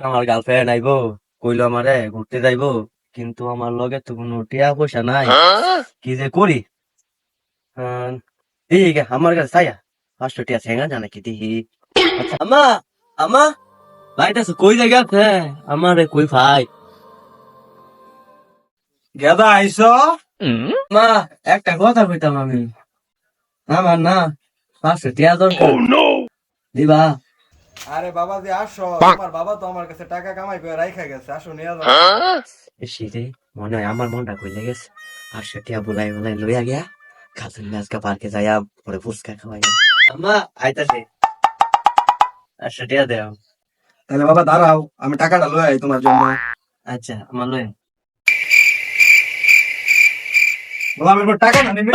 আমার গার্লফ্রেন্ড আইবো কইলো আমারে ঘুরতে যাইবো কিন্তু আমার লগে তো কোনো টিয়া পয়সা নাই কি যে করি? গে, আমার কাছে ছায়া পাঁচশো টিয়া ছেঙ্গা জানে কি দিহি? আচ্ছা, আমা আমা ভাইটা কই জায়গা আছে আমার কই ভাই? গেদা আইস মা একটা কথা কইতাম আমি। আমার না পাঁচশো টিয়া দরকার। দিবা। আরে বাবা যে আসো তোমার বাবা তো আমার কাছে টাকা কামাই করে রাইখা গেছে। আসো নিয়ে যাও। এসি রে মনে হয় আমার মনটা কইলে গেছে। আর সেটিয়া বুলাই বুলাই লইয়া গিয়া খাতুন আজকে পার্কে যাইয়া পরে ফুচকা খাওয়াই। আম্মা আইতাছে। আর সেটিয়া দেও। তাহলে বাবা দাঁড়াও আমি টাকাটা লই আই তোমার জন্য। আচ্ছা আমার লই বাবা টাকা না নিবি?